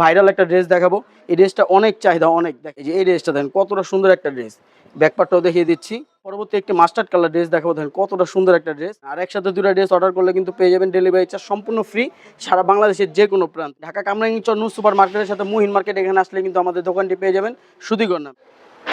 Viral একটা dress দেখাবো। এই ড্রেসটা অনেক চাহিদা, অনেক। দেখে যে এই ড্রেসটা দেখেন, কতটা সুন্দর একটা ড্রেস। ব্যাকপারটাও দেখিয়ে দিচ্ছি। পরবর্তী একটি মাস্টার্ড কালার ড্রেস দেখাবো, দেখেন কতটা সুন্দর একটা ড্রেস। আর একসাথে দুটো ড্রেস অর্ডার করলে কিন্তু পেয়ে যাবেন ডেলিভারি চার্জ সম্পূর্ণ ফ্রি সারা বাংলাদেশের যে কোনো প্রান্ত। ঢাকা কামরাঙ্গিচর নু সুপার মার্কেটের সাথে মুহিন মার্কেট এখানে আসলে কিন্তু আমাদের দোকানটি পেয়ে যাবেন। শুধুই নাম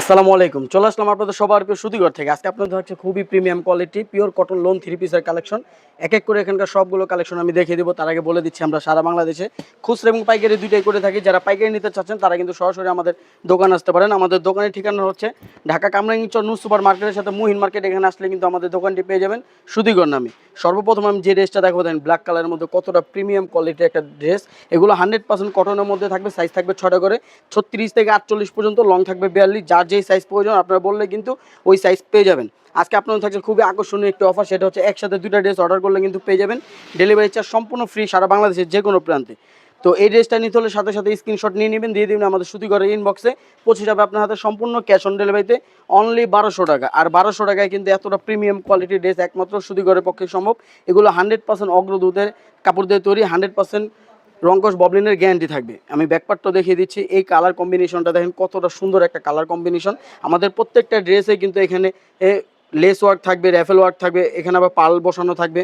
আসসালামু আলাইকুম। চলে আসলাম আপনাদের সবার প্রিয় সুদিগর থেকে। আজকে আপনাদের হচ্ছে খুবই premium quality pure cotton lawn three পিসের কালেকশন এক এক করে এখানকার সবগুলো কালেকশন আমি দেখিয়ে দেবো। তার আগে বলে দিচ্ছি, আমরা সারা বাংলাদেশে খুচরা এবং পাইকারি দুইটাই করে থাকি। যারা পাইকারি নিতে চাচ্ছেন, তারা কিন্তু সরাসরি আমাদের দোকান আসতে পারেন। আমাদের দোকানের ঠিকানা হচ্ছে ঢাকা কামরাঙ্গিচর নু সুপার মার্কেটের সাথে মুহিন মার্কেট। এখানে আসলে কিন্তু আমাদের দোকানটি পেয়ে যাবেন সুদিগর নামে। সর্বপ্রথম আমি যে ড্রেসটা দেখাবো দেন ব্ল্যাক কালারের মধ্যে কতটা প্রিমিয়াম কোয়ালিটির একটা ড্রেস এগুলো হান্ড্রেড পার্সেন্ট কটনের মধ্যে থাকবে সাইজ থাকবে ছটা করে। ছত্রিশ থেকে আটচল্লিশ পর্যন্ত লং থাকবে বিয়াল্লিশ। যার যেই সাইজ প্রয়োজন, আপনারা বললে কিন্তু ওই সাইজ পেয়ে যাবেন। আজকে আপনাদের থাকছে খুবই আকর্ষণীয় একটি অফার সেটা হচ্ছে একসাথে দুটা ড্রেস অর্ডার করলে কিন্তু পেয়ে যাবেন। ডেলিভারি চার্জ সম্পূর্ণ ফ্রি সারা বাংলাদেশের যে কোনো প্রান্তে। তো এই ড্রেসটা নিতে হলে সাথে সাথে স্ক্রিনশট নিয়ে নেবেন, দিয়ে দেবেন আমাদের সুতিগরের ইনবক্সে পৌঁছে যাবে আপনার হাতে সম্পূর্ণ ক্যাশ অন ডেলিভারিতে অনলি বারোশো টাকা। আর বারোশো টাকায় কিন্তু এতটা প্রিমিয়াম কোয়ালিটির ড্রেস একমাত্র সুতিগরের পক্ষে সম্ভব। এগুলো হান্ড্রেড পার্সেন্ট অগ্রদূতের কাপড় দিয়ে তৈরি হান্ড্রেড পার্সেন্ট রঙ্কশ ববলিনের গ্যারান্টি থাকবে। আমি ব্যাকপার্টটা দেখিয়ে দিচ্ছি, এই কালার কম্বিনেশনটা দেখেন কতটা সুন্দর একটা কালার কম্বিনেশন আমাদের প্রত্যেকটা ড্রেসে কিন্তু এখানে লেস ওয়ার্ক থাকবে র্যাফেল ওয়ার্ক থাকবে, এখানে আবার পাল বসানো থাকবে।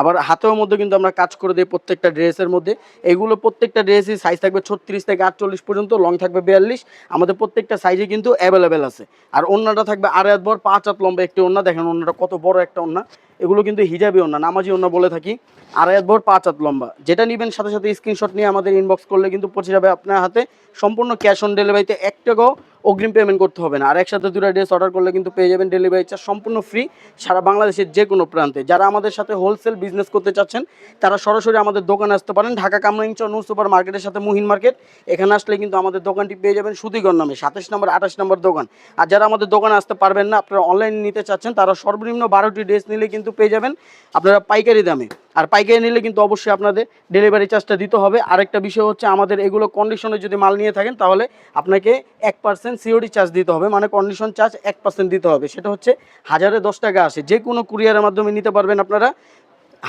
আবার হাতের মধ্যে কিন্তু আমরা কাজ করে দিই প্রত্যেকটা ড্রেসের মধ্যে। এগুলো প্রত্যেকটা ড্রেসই সাইজ থাকবে ছত্রিশ থেকে আটচল্লিশ পর্যন্ত লং থাকবে বিয়াল্লিশ। আমাদের প্রত্যেকটা সাইজে কিন্তু অ্যাভেলেবেল আছে। আর অন্যটা থাকবে আড়াই হাত বড়, পাঁচ হাত লম্বা একটি অন্য দেখেন অন্যটা কত বড় একটা অন্য এগুলো কিন্তু হিজাবি ওন্না, নামাজি অন্য বলে থাকি। আড়াই হাত বড়, পাঁচ হাত লম্বা। যেটা নেবেন সাথে সাথে স্ক্রিনশট নিয়ে আমাদের ইনবক্স করলে কিন্তু পৌঁছে যাবে আপনার হাতে। সম্পূর্ণ ক্যাশ অন ডেলিভারিতে এক টাকাও অগ্রিম পেমেন্ট করতে হবে না। আর একসাথে দুটো ড্রেস অর্ডার করলে কিন্তু পেয়ে যাবেন ডেলিভারি চার্জ সম্পূর্ণ ফ্রি সারা বাংলাদেশের যে কোনো প্রান্তে। যারা আমাদের সাথে হোলসেল বিজনেস করতে চাচ্ছেন, তারা সরাসরি আমাদের দোকানে আসতে পারেন। ঢাকা কামরাইঞ্চর নূর সুপার মার্কেটের সাথে মুহিন মার্কেট। এখানে আসলে কিন্তু আমাদের দোকানটি পেয়ে যাবেন সুদীগর নামে, সাতাশ নম্বর, আঠাশ নম্বর দোকান। আর যারা আমাদের দোকানে আসতে পারবেন না, আপনারা অনলাইনে নিতে চাচ্ছেন, তারা সর্বনিম্ন বারোটি ড্রেস নিলে কিন্তু পেয়ে যাবেন আপনারা পাইকারি দামে। আর পাইকারি নিলে কিন্তু অবশ্যই আপনাদের ডেলিভারি চার্জটা দিতে হবে। আরেকটা বিষয় হচ্ছে, আমাদের এগুলো কন্ডিশনে যদি মাল নিয়ে থাকেন, তাহলে আপনাকে এক পার্সেন্ট সিওডি চার্জ দিতে হবে। মানে কন্ডিশন চার্জ এক পার্সেন্ট দিতে হবে। সেটা হচ্ছে হাজারে দশ টাকা আসে। যে কোনো কুরিয়ারের মাধ্যমে নিতে পারবেন আপনারা।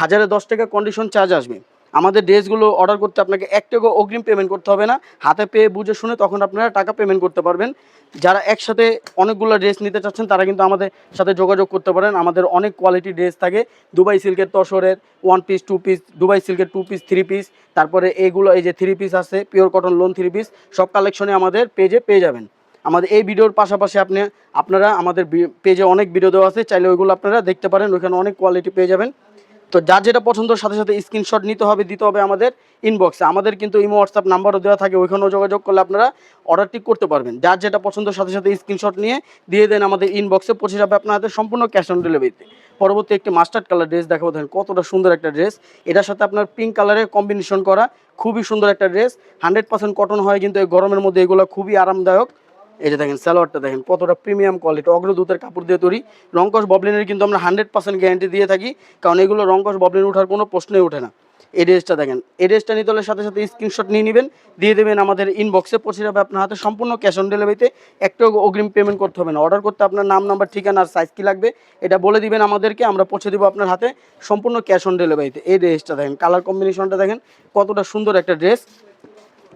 হাজারে দশ টাকা কন্ডিশন চার্জ আসবে। আমাদের ড্রেসগুলো অর্ডার করতে আপনাকে এক টাকা অগ্রিম পেমেন্ট করতে হবে না। হাতে পেয়ে বুঝে শুনে তখন আপনারা টাকা পেমেন্ট করতে পারবেন। যারা একসাথে অনেকগুলো ড্রেস নিতে চাচ্ছেন, তারা কিন্তু আমাদের সাথে যোগাযোগ করতে পারেন। আমাদের অনেক কোয়ালিটি ড্রেস থাকে। দুবাই সিল্কের তসরের one piece two piece Dubai সিল্কের টু পিস থ্রি পিস তারপরে এইগুলো, এই যে থ্রি পিস আছে pure cotton lawn three piece সব কালেকশনে আমাদের পেজে পেয়ে যাবেন। আমাদের এই ভিডিওর পাশাপাশি আপনি, আপনারা আমাদের পেজে অনেক ভিডিও দেওয়া আছে। চাইলে ওইগুলো আপনারা দেখতে পারেন। ওইখানে অনেক কোয়ালিটি পেয়ে যাবেন। তো যার যেটা পছন্দ সাথে সাথে স্ক্রিনশট নিতে হবে, দিতে হবে আমাদের ইনবক্সে আমাদের কিন্তু ইমো, হোয়াটসঅ্যাপ নাম্বারও দেওয়া থাকে, ওইখানেও যোগাযোগ করলে আপনারা অর্ডারটি করতে পারবেন। যার যেটা পছন্দ সাথে সাথে স্ক্রিনশট নিয়ে দিয়ে দেন আমাদের ইনবক্সে পৌঁছে যাবে আপনাদের সম্পূর্ণ ক্যাশ অন ডেলিভারিতে পরবর্তী একটি মাস্টার্ড কালার ড্রেস দেখাবো, দেখেন কতটা সুন্দর একটা ড্রেস এটার সাথে আপনার পিঙ্ক কালারের কম্বিনেশন করা খুবই সুন্দর একটা ড্রেস হান্ড্রেড পার্সেন্ট কটন হয় কিন্তু এই গরমের মধ্যে এগুলো খুবই আরামদায়ক। এই যে দেখেন, সালোয়ারটা দেখেন, কতটা প্রিমিয়াম কোয়ালিটি অগ্রদূতের কাপড় দিয়ে তৈরি। রঙ্কশ ববলিনের কিন্তু আমরা হান্ড্রেড পার্সেন্ট গ্যারান্টি দিয়ে থাকি, কারণ এগুলো রঙ্কশ ববলিন ওঠার কোনো প্রশ্নই ওঠে না। এই ড্রেসটা দেখেন, এই ড্রেসটা নিতে হলে সাথে সাথে স্ক্রিনশট নিয়ে নেবেন, দিয়ে দেবেন আমাদের ইনবক্সে পৌঁছে যাবে আপনার হাতে সম্পূর্ণ ক্যাশ অন ডেলিভারিতে একটাও অগ্রিম পেমেন্ট করতে হবে না। অর্ডার করতে আপনার নাম নাম্বার ঠিকানা আর সাইজ কী লাগবে, এটা বলে দিবেন আমাদেরকে, আমরা পৌঁছে দেবো আপনার হাতে সম্পূর্ণ ক্যাশ অন ডেলিভারিতে এই ড্রেসটা দেখেন কালার কম্বিনেশনটা দেখেন, কতটা সুন্দর একটা ড্রেস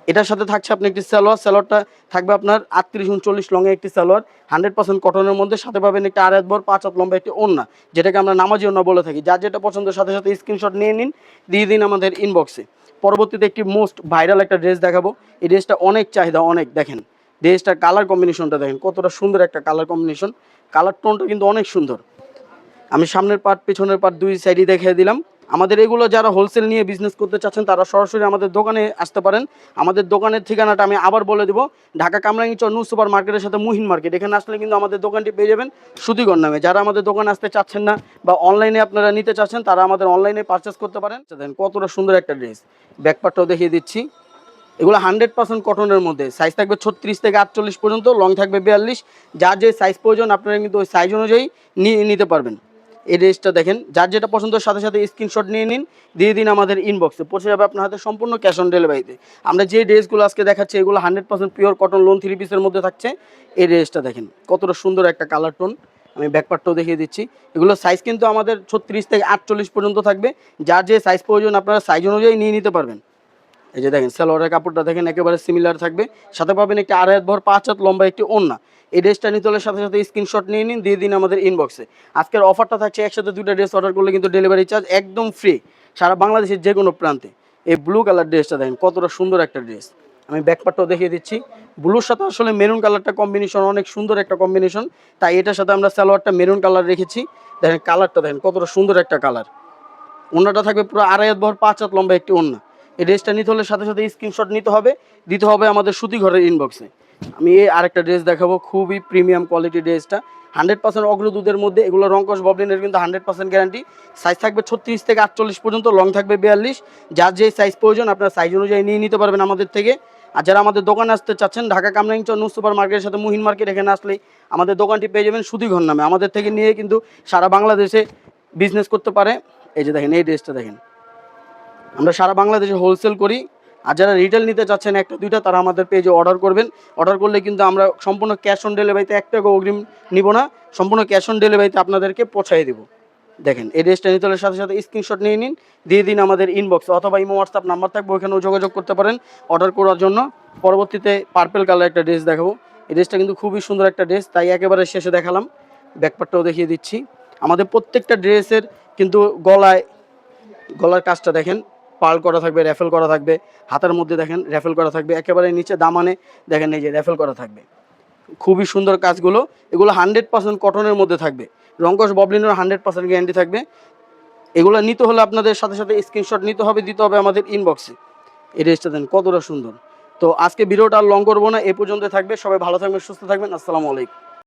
এটার সাথে থাকছে আপনি একটি সালোয়ার, সালোয়ারটা থাকবে আপনার আটত্রিশ উনচল্লিশ লঙে একটি সালোয়ার, হান্ড্রেড পার্সেন্ট কটনের মধ্যে। সাথে পাবেন একটি আড়াই বর পাঁচ হাত লম্বা একটি ওন্না যেটাকে আমরা নামাজি ওন্না বলে থাকি। যার যেটা পছন্দের, সাথে সাথে স্ক্রিনশট নিয়ে নিন, দিয়ে দিন আমাদের ইনবক্সে পরবর্তীতে একটি মোস্ট ভাইরাল একটা ড্রেস দেখাবো। এই ড্রেসটা অনেক চাহিদা, অনেক। দেখেন ড্রেসটার কালার কম্বিনেশনটা দেখেন, কতটা সুন্দর একটা কালার কম্বিনেশন কালার টোনটা কিন্তু অনেক সুন্দর। আমি সামনের পার্ট পেছনের পার্ট দুই সাইডই দেখিয়ে দিলাম। আমাদের এগুলো যারা হোলসেল নিয়ে বিজনেস করতে চাচ্ছেন তারা সরাসরি আমাদের দোকানে আসতে পারেন। আমাদের দোকানের ঠিকানাটা আমি আবার বলে দেবো। ঢাকা কামরাঙ্গি চর নূর সুপার মার্কেটের সাথে মুহিন মার্কেট। এখানে আসলে কিন্তু আমাদের দোকানটি পেয়ে যাবেন সুদিগর নামে। যারা আমাদের দোকানে আসতে চাচ্ছেন না বা অনলাইনে আপনারা নিতে চাচ্ছেন তারা আমাদের অনলাইনে পারচেস করতে পারেন। আচ্ছা, দেখেন কতটা সুন্দর একটা ড্রেস ব্যাকপারটাও দেখিয়ে দিচ্ছি। এগুলো হান্ড্রেড পার্সেন্ট কটনের মধ্যে। সাইজ থাকবে ছত্রিশ থেকে আটচল্লিশ পর্যন্ত লং থাকবে বিয়াল্লিশ। যার যে সাইজ প্রয়োজন আপনারা কিন্তু ওই সাইজ অনুযায়ী নিয়ে নিতে পারবেন। এই ড্রেসটা দেখেন, যার যেটা পছন্দের সাথে সাথে স্ক্রিনশট নিয়ে নিন, দিয়ে দিন আমাদের ইনবক্সে পৌঁছে যাবে আপনার হাতে সম্পূর্ণ ক্যাশ অন ডেলিভারিতে আমরা যে ড্রেসগুলো আজকে দেখাচ্ছি, এগুলো hundred percent pure cotton lawn three পিসের মধ্যে থাকছে। এই ড্রেসটা দেখেন, কতটা সুন্দর একটা কালার টোন আমি ব্যাকপার্টটাও দেখিয়ে দিচ্ছি। এগুলো সাইজ কিন্তু আমাদের ছত্রিশ থেকে আটচল্লিশ পর্যন্ত থাকবে। যার যে সাইজ প্রয়োজন আপনারা সাইজ অনুযায়ী নিয়ে নিতে পারবেন। এই যে দেখেন, সালোয়ারের কাপড়টা দেখেন, একেবারে সিমিলার থাকবে। সাথে পাবেন একটি আড়াই ভর, পাঁচ হাত লম্বা একটি ওন্না এই ড্রেসটা নিতে হলে সাথে সাথে স্ক্রিনশট নিয়ে নিন, দিয়ে দিন আমাদের ইনবক্সে আজকের অফারটা থাকছে, একসাথে দুটো ড্রেস অর্ডার করলে কিন্তু ডেলিভারি চার্জ একদম ফ্রি সারা বাংলাদেশের যে কোনো প্রান্তে। এই ব্লু কালার ড্রেসটা দেখেন, কতটা সুন্দর একটা ড্রেস আমি ব্যাকপারটাও দেখিয়ে দিচ্ছি। ব্লুর সাথে আসলে মেরুন কালারটা কম্বিনেশন অনেক সুন্দর একটা কম্বিনেশন তাই এটার সাথে আমরা সালোয়ারটা মেরুন কালার রেখেছি। দেখেন কালারটা দেখেন, কতটা সুন্দর একটা কালার ওন্নাটা থাকবে পুরো আড়াই হাত ভর, পাঁচ হাত লম্বা একটি ওন্না এই ড্রেসটা নিতে হলে সাথে সাথে স্ক্রিনশট নিতে হবে, দিতে হবে আমাদের সুতি ঘরের ইনবক্সে আমি এই আরেকটা ড্রেস দেখাবো, খুবই প্রিমিয়াম কোয়ালিটি ড্রেসটা। হান্ড্রেড পার্সেন্ট অগ্রদূতের মধ্যে, এগুলো রঙ্কশ ববলিনের কিন্তু হান্ড্রেড পার্সেন্ট গ্যারান্টি সাইজ থাকবে ছত্রিশ থেকে আটচল্লিশ পর্যন্ত লং থাকবে বিয়াল্লিশ। যার যে সাইজ প্রয়োজন, আপনার সাইজ অনুযায়ী নিয়ে নিতে পারবেন আমাদের থেকে। আর যারা আমাদের দোকানে আসতে চাচ্ছেন, ঢাকা কামরাঙ্গচর নিউ সুপার মার্কেটের সাথে মুহিন মার্কেট, এখানে আসলে আমাদের দোকানটি পেয়ে যাবেন সুদীঘর নামে। আমাদের থেকে নিয়ে কিন্তু সারা বাংলাদেশে বিজনেস করতে পারে। এই যে দেখেন, এই ড্রেসটা দেখেন। আমরা সারা বাংলাদেশে হোলসেল করি। আর যারা রিটেল নিতে চাচ্ছেন একটা, দুইটা, তারা আমাদের পেজে অর্ডার করবেন। অর্ডার করলে কিন্তু আমরা সম্পূর্ণ ক্যাশ অন ডেলিভারিতে এক টাকা অগ্রিম নিব না। সম্পূর্ণ ক্যাশ অন ডেলিভারিতে আপনাদেরকে পৌঁছাই দেবো। দেখেন, এই ড্রেসটা নিতে হলে সাথে সাথে স্ক্রিনশট নিয়ে নিন, দিয়ে দিন আমাদের ইনবক্স অথবা ইমো হোয়াটসঅ্যাপ নাম্বার থাকবে, ওইখানেও যোগাযোগ করতে পারেন অর্ডার করার জন্য। পরবর্তীতে পার্পেল কালার একটা ড্রেস দেখাবো। এই ড্রেসটা কিন্তু খুবই সুন্দর একটা ড্রেস তাই একেবারে শেষে দেখালাম। ব্যাকপারটাও দেখিয়ে দিচ্ছি। আমাদের প্রত্যেকটা ড্রেসের কিন্তু গলায়, গলার কাজটা দেখেন। পাল করা থাকবে র্যাফেল করা থাকবে, হাতার মধ্যে দেখেন র্যাফেল করা থাকবে, একেবারে নিচে দামানে দেখেন এই যে র্যাফেল করা থাকবে। খুবই সুন্দর কাজগুলো, এগুলো হান্ড্রেড পার্সেন্ট কটনের মধ্যে থাকবে। রঙ্কশ ববলিনের হান্ড্রেড পার্সেন্ট গ্যারান্টি থাকবে। এগুলো নিতে হলে আপনাদের সাথে সাথে স্ক্রিনশট নিতে হবে, দিতে হবে আমাদের ইনবক্সে এই ড্রেসটা দেন, কতটা সুন্দর। তো আজকে ভিডিওটা আর লং করব না, এ পর্যন্ত থাকবে। সবাই ভালো থাকবেন, সুস্থ থাকবেন, আসসালামু আলাইকুম।